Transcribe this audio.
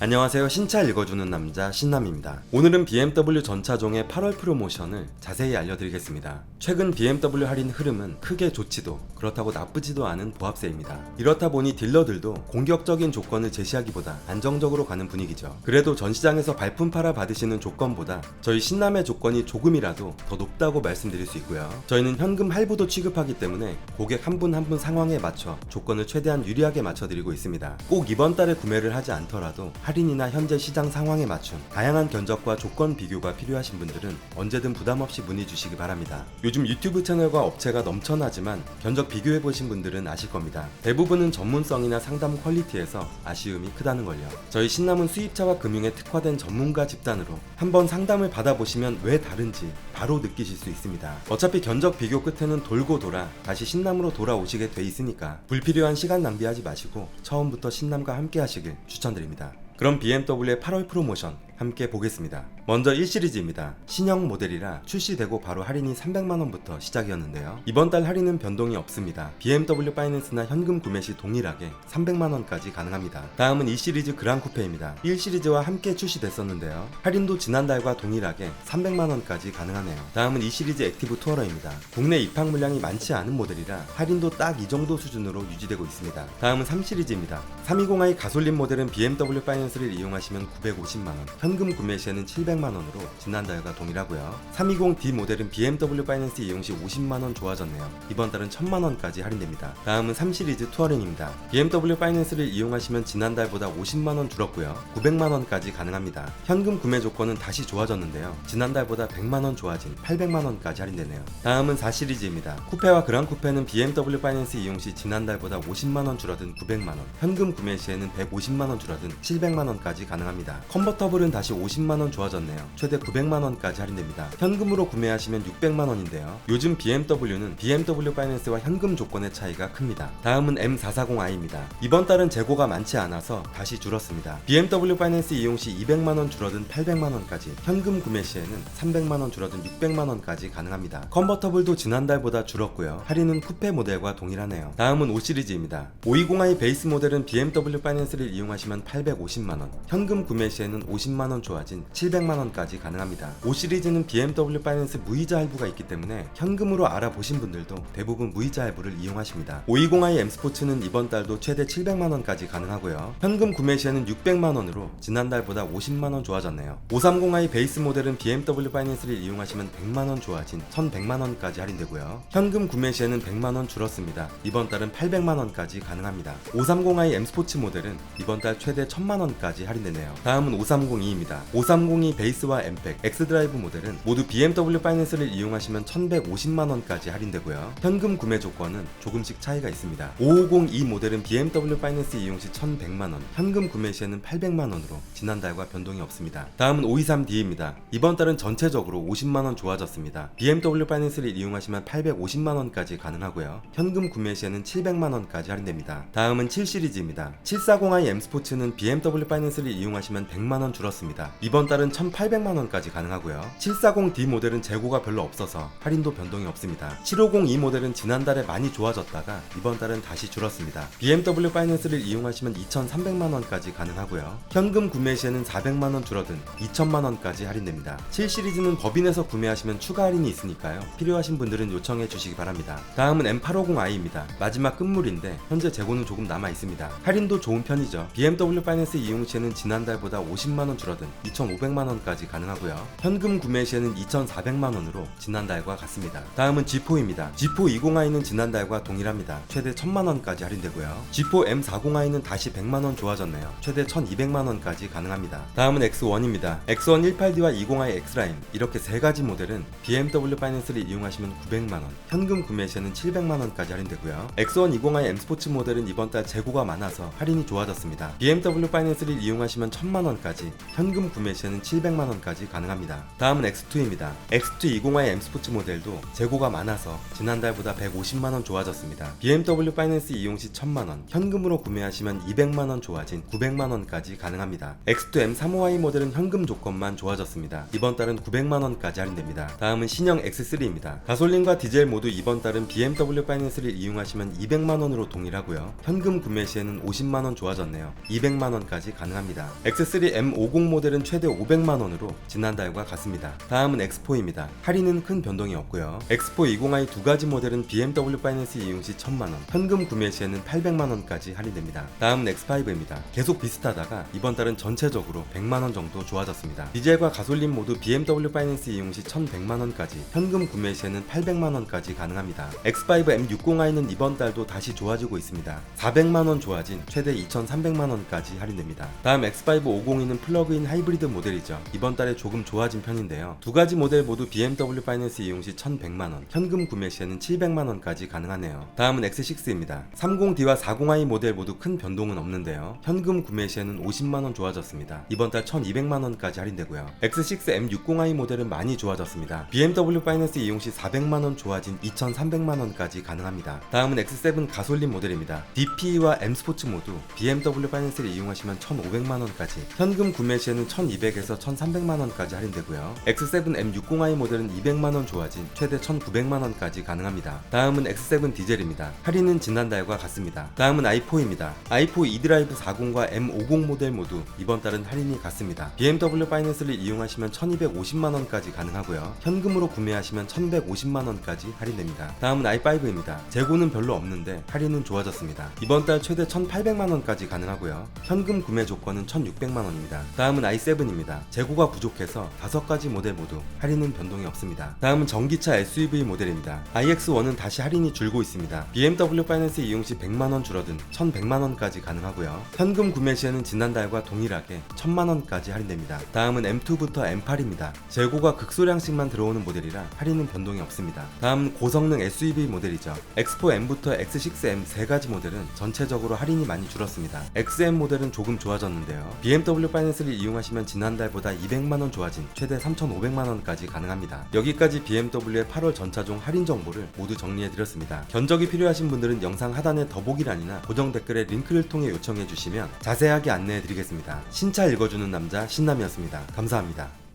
안녕하세요. 신차 읽어주는 남자 신남입니다. 오늘은 BMW 전차종의 8월 프로모션을 자세히 알려드리겠습니다. 최근 BMW 할인 흐름은 크게 좋지도 그렇다고 나쁘지도 않은 보합세입니다. 이렇다 보니 딜러들도 공격적인 조건을 제시하기보다 안정적으로 가는 분위기죠. 그래도 전 시장에서 발품 팔아 받으시는 조건보다 저희 신남의 조건이 조금이라도 더 높다고 말씀드릴 수 있고요. 저희는 현금 할부도 취급하기 때문에 고객 한 분 한분 상황에 맞춰 조건을 최대한 유리하게 맞춰드리고 있습니다. 꼭 이번 달에 구매를 하지 않더라도 할인이나 현재 시장 상황에 맞춘 다양한 견적과 조건 비교가 필요하신 분들은 언제든 부담 없이 문의 주시기 바랍니다. 요즘 유튜브 채널과 업체가 넘쳐나지만 견적 비교해 보신 분들은 아실 겁니다. 대부분은 전문성이나 상담 퀄리티에서 아쉬움이 크다는 걸요. 저희 신남은 수입차와 금융에 특화된 전문가 집단으로 한번 상담을 받아보시면 왜 다른지 바로 느끼실 수 있습니다. 어차피 견적 비교 끝에는 돌고 돌아 다시 신남으로 돌아오시게 돼 있으니까 불필요한 시간 낭비하지 마시고 처음부터 신남과 함께 하시길 추천드립니다. 그럼 BMW의 8월 프로모션 함께 보겠습니다. 먼저 1시리즈입니다. 신형 모델이라 출시되고 바로 할인이 300만원부터 시작이었는데요. 이번 달 할인은 변동이 없습니다. BMW 파이낸스나 현금 구매 시 동일하게 300만원까지 가능합니다. 다음은 2시리즈 그랑 쿠페입니다. 1시리즈와 함께 출시됐었는데요. 할인도 지난달과 동일하게 300만원까지 가능하네요. 다음은 2시리즈 액티브 투어러입니다. 국내 입항 물량이 많지 않은 모델이라 할인도 딱 이 정도 수준으로 유지되고 있습니다. 다음은 3시리즈입니다. 320i 가솔린 모델은 BMW 파이낸스를 이용하시면 950만원, 현금 구매 시에는 700만원 으로 지난달과 동일하고요. 320D 모델은 BMW 파이낸스 이용 시 50만원 좋아졌네요. 이번 달은 1000만원까지 할인됩니다. 다음은 3시리즈 투어렌입니다. BMW 파이낸스를 이용하시면 지난달보다 50만원 줄었고요. 900만원까지 가능합니다. 현금 구매 조건은 다시 좋아졌는데요. 지난달보다 100만원 좋아진 800만원까지 할인되네요. 다음은 4시리즈입니다. 쿠페와 그랑 쿠페는 BMW 파이낸스 이용 시 지난달보다 50만원 줄어든 900만원, 현금 구매 시에는 150만원 줄어든 700만원까지 가능합니다. 컨버터블은 다시 50만원 좋아졌네요. 최대 900만원까지 할인됩니다. 현금으로 구매하시면 600만원인데요. 요즘 BMW는 BMW 파이낸스와 현금 조건의 차이가 큽니다. 다음은 M440i입니다. 이번 달은 재고가 많지 않아서 다시 줄었습니다. BMW 파이낸스 이용 시 200만원 줄어든 800만원까지, 현금 구매 시에는 300만원 줄어든 600만원까지 가능합니다. 컨버터블도 지난달보다 줄었고요. 할인은 쿠페 모델과 동일하네요. 다음은 5시리즈입니다. 520i 베이스 모델은 BMW 파이낸스를 이용하시면 850만원, 현금 구매 시에는 50만원 좋아진 700만원 까지 가능합니다. 5시리즈는 BMW 파이낸스 무이자 할부가 있기 때문에 현금으로 알아보신 분들도 대부분 무이자 할부를 이용하십니다. 520i M 스포츠는 이번 달도 최대 700만원까지 가능하고요. 현금 구매 시에는 600만원으로 지난달보다 50만원 좋아졌네요. 530i 베이스 모델은 BMW 파이낸스를 이용하시면 100만원 좋아진 1100만원까지 할인되고요. 현금 구매 시에는 100만원 줄었습니다. 이번 달은 800만원까지 가능합니다. 530i M 스포츠 모델은 이번 달 최대 1000만원까지 할인되네요. 다음은 5302입니다. 5302 베이스 와 엠팩, 엑스드라이브 모델은 모두 BMW 파이낸스를 이용하시면 1150만원까지 할인되고요. 현금 구매 조건은 조금씩 차이가 있습니다. 5502 모델은 BMW 파이낸스 이용 시 1100만원, 현금 구매 시에는 800만원으로 지난달과 변동이 없습니다. 다음은 523D입니다. 이번 달은 전체적으로 50만원 좋아졌습니다. BMW 파이낸스를 이용하시면 850만원까지 가능하고요. 현금 구매 시에는 700만원까지 할인됩니다. 다음은 7시리즈입니다. 740i M 스포츠는 BMW 파이낸스를 이용하시면 100만원 줄었습니다. 이번 달은 1800만원까지 가능하고요. 740D 모델은 재고가 별로 없어서 할인도 변동이 없습니다. 7502 모델은 지난달에 많이 좋아졌다가 이번 달은 다시 줄었습니다. BMW 파이낸스를 이용하시면 2300만원까지 가능하고요. 현금 구매 시에는 400만원 줄어든 2000만원까지 할인됩니다. 7시리즈는 법인에서 구매하시면 추가 할인이 있으니까요. 필요하신 분들은 요청해 주시기 바랍니다. 다음은 M850i입니다. 마지막 끝물인데 현재 재고는 조금 남아 있습니다. 할인도 좋은 편이죠. BMW 파이낸스 이용 시에는 지난달보다 50만원 줄어든 2,500만원 까지 가능하고요. 현금 구매 시에는 2,400만원으로 지난달과 같습니다. 다음은 G4입니다. G4 20i는 지난달과 동일합니다. 최대 1000만원까지 할인되고요. G4 M40i는 다시 100만원 좋아졌네요. 최대 1200만원까지 가능합니다. 다음은 X1입니다. X1 18D와 20i X라인 이렇게 세 가지 모델은 BMW 파이낸스를 이용하시면 900만원, 현금 구매 시에는 700만원까지 할인되고요. X1 20i M 스포츠 모델은 이번 달 재고가 많아서 할인이 좋아졌습니다. BMW 파이낸스를 이용하시면 1000만원까지, 현금 구매 시에는 700만 원까지 가능합니다. 다음은 X2입니다. X2 20i M 스포츠 모델도 재고가 많아서 지난달보다 150만 원 좋아졌습니다. BMW 파이낸스 이용 시 1000만 원, 현금으로 구매하시면 200만 원 좋아진 900만 원까지 가능합니다. X2 M35i 모델은 현금 조건만 좋아졌습니다. 이번 달은 900만 원까지 할인됩니다. 다음은 신형 X3입니다. 가솔린과 디젤 모두 이번 달은 BMW 파이낸스를 이용하시면 200만 원으로 동일하고요. 현금 구매 시에는 50만 원 좋아졌네요. 200만 원까지 가능합니다. X3 M50 모델은 최대 500만 원 으로 지난달과 같습니다. 다음은 X4입니다. 할인은 큰 변동이 없고요. X4 20i 두 가지 모델은 BMW 파이낸스 이용 시 1000만 원, 현금 구매 시에는 800만 원까지 할인됩니다. 다음은 X5입니다. 계속 비슷하다가 이번 달은 전체적으로 100만 원 정도 좋아졌습니다. 디젤과 가솔린 모두 BMW 파이낸스 이용 시 1100만 원까지, 현금 구매 시에는 800만 원까지 가능합니다. X5 M60i는 이번 달도 다시 좋아지고 있습니다. 400만 원 좋아진 최대 2,300만 원까지 할인됩니다. 다음 X5 502는 플러그인 하이브리드 모델이죠. 이번 달에 조금 좋아진 편인데요. 두 가지 모델 모두 BMW 파이낸스 이용 시 1,100만 원, 현금 구매 시에는 700만 원까지 가능하네요. 다음은 X6입니다. 30D와 40i 모델 모두 큰 변동은 없는데요. 현금 구매 시에는 50만 원 좋아졌습니다. 이번 달 1,200만 원까지 할인되고요. X6 M60i 모델은 많이 좋아졌습니다. BMW 파이낸스 이용 시 400만 원 좋아진 2,300만 원까지 가능합니다. 다음은 X7 가솔린 모델입니다. DP와 M 스포츠 모두 BMW 파이낸스를 이용하시면 1,500만 원까지, 현금 구매 시에는 1,200에서 1,300만 원까지 할인되고요. X7 M60i 모델은 200만 원 좋아진 최대 1,900만 원까지 가능합니다. 다음은 X7 디젤입니다. 할인은 지난달과 같습니다. 다음은 i4입니다. i4 e드라이브 40과 M50 모델 모두 이번 달은 할인이 같습니다. BMW 파이낸스를 이용하시면 1,250만 원까지 가능하고요. 현금으로 구매하시면 1,150만 원까지 할인됩니다. 다음은 i5입니다. 재고는 별로 없는데 할인은 좋아졌습니다. 이번 달 최대 1,800만 원까지 가능하고요. 현금 구매 조건은 1,600만 원입니다. 다음은 i7입니다. 재고 가 부족해서 다섯 가지 모델 모두 할인은 변동이 없습니다. 다음은 전기차 SUV 모델입니다. iX1은 다시 할인이 줄고 있습니다. BMW 파이낸스 이용 시 100만 원 줄어든 1,100만 원까지 가능하고요. 현금 구매 시에는 지난달과 동일하게 1,000만 원까지 할인됩니다. 다음은 M2부터 M8입니다. 재고가 극소량씩만 들어오는 모델이라 할인은 변동이 없습니다. 다음은 고성능 SUV 모델이죠. X4M부터 X6M 세 가지 모델은 전체적으로 할인이 많이 줄었습니다. XM 모델은 조금 좋아졌는데요. BMW 파이낸스를 이용하시면 지난달보다 200만 원 좋아진 최대 3,500만 원까지 가능합니다. 여기까지 BMW의 8월 전차종 할인 정보를 모두 정리해 드렸습니다. 견적이 필요하신 분들은 영상 하단의 더보기란이나 고정 댓글에 링크를 통해 요청해 주시면 자세하게 안내해 드리겠습니다. 신차 읽어주는 남자 신남이었습니다. 감사합니다.